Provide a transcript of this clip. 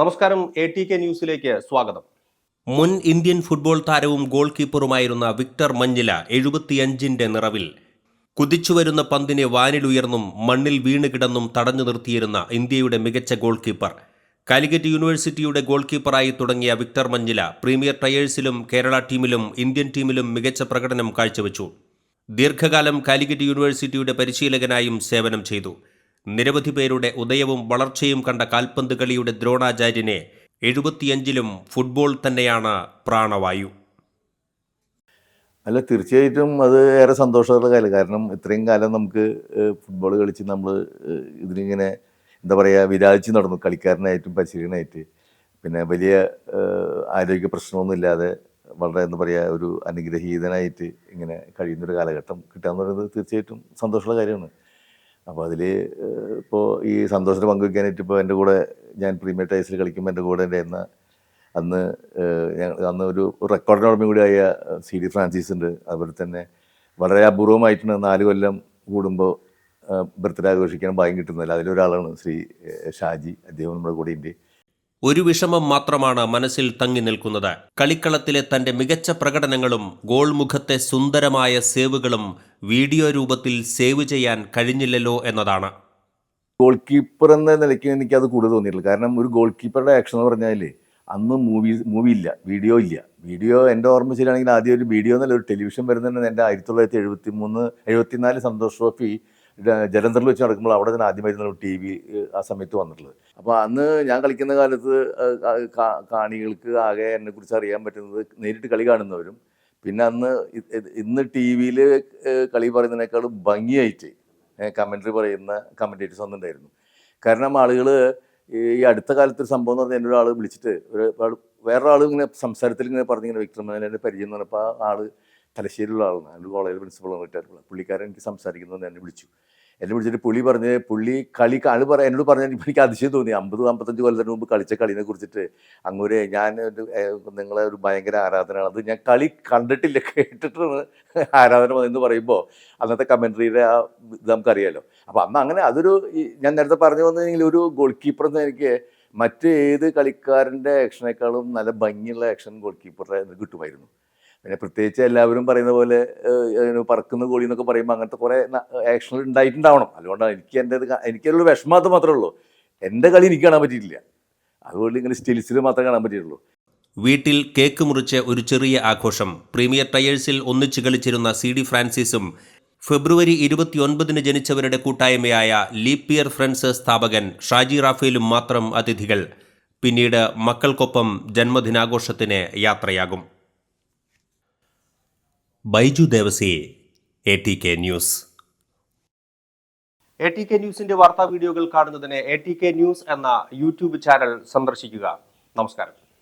നമസ്കാരം A T K ന്യൂസിലേക്ക് സ്വാഗതം. മുൻ ഇന്ത്യൻ ഫുട്ബോൾ താരവും ഗോൾ കീപ്പറുമായിരുന്ന വിക്ടർ മഞ്ഞില എഴുപത്തിയഞ്ചിന്റെ നിറവിൽ കുതിച്ചുവരുന്ന പന്തിനെ വാനിലുയർന്നും മണ്ണിൽ വീണുകിടന്നും തടഞ്ഞു നിർത്തിയിരുന്ന ഇന്ത്യയുടെ മികച്ച ഗോൾ കീപ്പർ കാലിക്കറ്റ് യൂണിവേഴ്സിറ്റിയുടെ ഗോൾ കീപ്പറായി തുടങ്ങിയ വിക്ടർ മഞ്ഞില പ്രീമിയർ ടയേഴ്സിലും കേരള ടീമിലും ഇന്ത്യൻ ടീമിലും മികച്ച പ്രകടനം കാഴ്ചവെച്ചു. ദീർഘകാലം കാലിക്കറ്റ് യൂണിവേഴ്സിറ്റിയുടെ പരിശീലകനായും സേവനം ചെയ്തു. നിരവധി പേരുടെ ഉദയവും വളർച്ചയും കണ്ട കാൽപന്ത് കളിയുടെ ദ്രോണാചാര്യനെ എഴുപത്തിയഞ്ചിലും ഫുട്ബോൾ തന്നെയാണ് പ്രാണവായു. അല്ല തീർച്ചയായിട്ടും അത് ഏറെ സന്തോഷമുള്ള കാര്യം. കാരണം ഇത്രയും കാലം നമുക്ക് ഫുട്ബോൾ കളിച്ച് നമ്മൾ ഇതിനിങ്ങനെ എന്താ പറയുക വിരാജിച്ച് നടന്നു. കളിക്കാരനായിട്ടും പരിശീലകനായിട്ട്. പിന്നെ വലിയ ആരോഗ്യ പ്രശ്നമൊന്നും ഇല്ലാതെ വളരെ എന്താ പറയുക ഒരു അനുഗ്രഹീതനായിട്ട് ഇങ്ങനെ കഴിയുന്നൊരു കാലഘട്ടം കിട്ടുക എന്ന് പറയുന്നത് തീർച്ചയായിട്ടും സന്തോഷമുള്ള കാര്യമാണ്. അപ്പോൾ അതിൽ ഇപ്പോൾ ഈ സന്തോഷത്തിന് പങ്കുവയ്ക്കാനായിട്ട് ഇപ്പോൾ എന്റെ കൂടെ ഞാൻ പ്രീമിയർ ടൈസിൽ കളിക്കുമ്പോൾ എന്റെ കൂടെ ഉണ്ടായിരുന്ന അന്ന് അന്ന് ഒരു റെക്കോർഡിന് ഉടമ ആയ സി ഡി ഫ്രാൻസിസ് ഉണ്ട്. അതുപോലെ തന്നെ വളരെ അപൂർവമായിട്ടാണ് നാല് കൊല്ലം കൂടുമ്പോൾ ബർത്ത്ഡേ ആഘോഷിക്കാൻ ഭാഗ്യം കിട്ടുന്നില്ല അതിലൊരാളാണ് ശ്രീ ഷാജി. അദ്ദേഹം നമ്മുടെ കൂടെ ഉണ്ട് ഒരു വിഷമം മാത്രമാണ് മനസ്സിൽ തങ്ങി നിൽക്കുന്നത്. കളിക്കളത്തിലെ തന്റെ മികച്ച പ്രകടനങ്ങളും ഗോൾമുഖത്തെ സുന്ദരമായ സേവുകളും വീഡിയോ രൂപത്തിൽ സേവ് ചെയ്യാൻ കഴിഞ്ഞില്ലല്ലോ എന്നതാണ്. ഗോൾ കീപ്പർ എന്ന നിലയ്ക്ക് എനിക്ക് അത് കൂടുതൽ തോന്നിയിട്ടില്ല. കാരണം ഒരു ഗോൾ കീപ്പറുടെ ആക്ഷൻ എന്ന് പറഞ്ഞാൽ അന്ന് മൂവി മൂവി ഇല്ല വീഡിയോ ഇല്ല. വീഡിയോ എന്റെ ഓർമ്മ ശരിയാണെങ്കിൽ ആദ്യം ഒരു വീഡിയോ എന്നല്ല ഒരു ടെലിവിഷൻ വരുന്നതിന് എന്റെ ആയിരത്തി തൊള്ളായിരത്തി എഴുപത്തി മൂന്ന് എഴുപത്തിനാല് സന്തോഷ് ട്രോഫി ജലന്ധറിൽ വെച്ച് നടക്കുമ്പോൾ അവിടെ തന്നെ ആദ്യമായിരുന്നു ടി വി ആ സമയത്ത് വന്നിട്ടുള്ളത്. അപ്പോൾ അന്ന് ഞാൻ കളിക്കുന്ന കാലത്ത് കാണികൾക്ക് ആകെ എന്നെക്കുറിച്ച് അറിയാൻ പറ്റുന്നത് നേരിട്ട് കളി കാണുന്നവരും പിന്നെ അന്ന് ഇന്ന് ടി വിയിൽ കളി പറയുന്നതിനേക്കാളും ഭംഗിയായിട്ട് കമൻട്രി പറയുന്ന കമന്റേറ്റേഴ്സ് വന്നിട്ടുണ്ടായിരുന്നു കാരണം ആളുകൾ ഈ അടുത്ത കാലത്ത് ഒരു സംഭവം എന്ന് പറഞ്ഞാൽ എന്റെ ഒരാൾ വിളിച്ചിട്ട് ഒരു വേറൊരാൾ ഇങ്ങനെ സംസാരത്തിൽ ഇങ്ങനെ പറഞ്ഞിങ്ങനെ വിക്രമനെ പരിചയം എന്ന് പറഞ്ഞപ്പോൾ ആ ആൾ തലശ്ശേരിയിലുള്ള ആളാണ്. എന്റെ കോളേജ് പ്രിൻസിപ്പളാണ് റിട്ടയർഡ് പുള്ളിക്കാരൻ എനിക്ക് സംസാരിക്കുന്നത് എന്നെ വിളിച്ചു. എന്നെ വിളിച്ചിട്ട് പുള്ളി പറഞ്ഞ് പുള്ളി കളി കളി പറ എന്നോട് പറഞ്ഞ എനിക്ക് അതിശയം തോന്നി. അമ്പത് അമ്പത്തഞ്ച് കൊല്ലത്തിന് മുമ്പ് കളിച്ച കളിനെ കുറിച്ചിട്ട്. അങ്ങൊരു ഞാൻ നിങ്ങളെ ഒരു ഭയങ്കര ആരാധനയാണ്. അത് ഞാൻ കളി കണ്ടിട്ടില്ല കേട്ടിട്ടാണ് ആരാധന എന്ന് പറയുമ്പോൾ അന്നത്തെ കമൻട്രിയുടെ ആ ഇത് നമുക്കറിയാലോ. അപ്പോൾ അന്ന് അങ്ങനെ അതൊരു ഞാൻ നേരത്തെ പറഞ്ഞു വന്നെങ്കിൽ ഒരു ഗോൾ കീപ്പർ എന്ന് എനിക്ക് മറ്റേത് കളിക്കാരന്റെ ആക്ഷനേക്കാളും നല്ല ഭംഗിയുള്ള ആക്ഷൻ ഗോൾ കീപ്പറുടെ കിട്ടുമായിരുന്നു. പിന്നെ പ്രത്യേകിച്ച് എല്ലാവരും പറയുന്ന പോലെ പറക്കുന്ന കോഴി എന്നൊക്കെ പറയുമ്പോൾ അങ്ങനത്തെ കുറേ ആക്ഷൻ ഉണ്ടായിട്ടുണ്ടാവണം. അതുകൊണ്ടാണ് എനിക്ക് എന്റെ എനിക്കൊരു വിഷമം മാത്രമേ ഉള്ളൂ. എന്റെ കളി എനിക്ക് കാണാൻ പറ്റിയിട്ടില്ല. അതുകൊണ്ട് ഇങ്ങനെ സ്റ്റിൽസിൽ മാത്രമേ കാണാൻ പറ്റിയിട്ടുള്ളൂ. വീട്ടിൽ കേക്ക് മുറിച്ച് ഒരു ചെറിയ ആഘോഷം. പ്രീമിയർ ടയേഴ്സിൽ ഒന്നിച്ചു കളിച്ചിരുന്ന സി ഡി ഫ്രാൻസിസും ഫെബ്രുവരി ഇരുപത്തിയൊൻപതിന് ജനിച്ചവരുടെ കൂട്ടായ്മയായ ലീപ്പിയർ ഫ്രണ്ട്സ് സ്ഥാപകൻ ഷാജി റാഫേലും മാത്രം അതിഥികൾ. പിന്നീട് മക്കൾക്കൊപ്പം ജന്മദിനാഘോഷത്തിന് യാത്രയാകും. Baiju Devasi A T K news A T K ന്യൂസിന്റെ വാർത്താ വീഡിയോകൾ കാണുന്നതിന് എ ടി കെ ന്യൂസ് എന്ന യൂട്യൂബ് ചാനൽ സന്ദർശിക്കുക. നമസ്കാരം.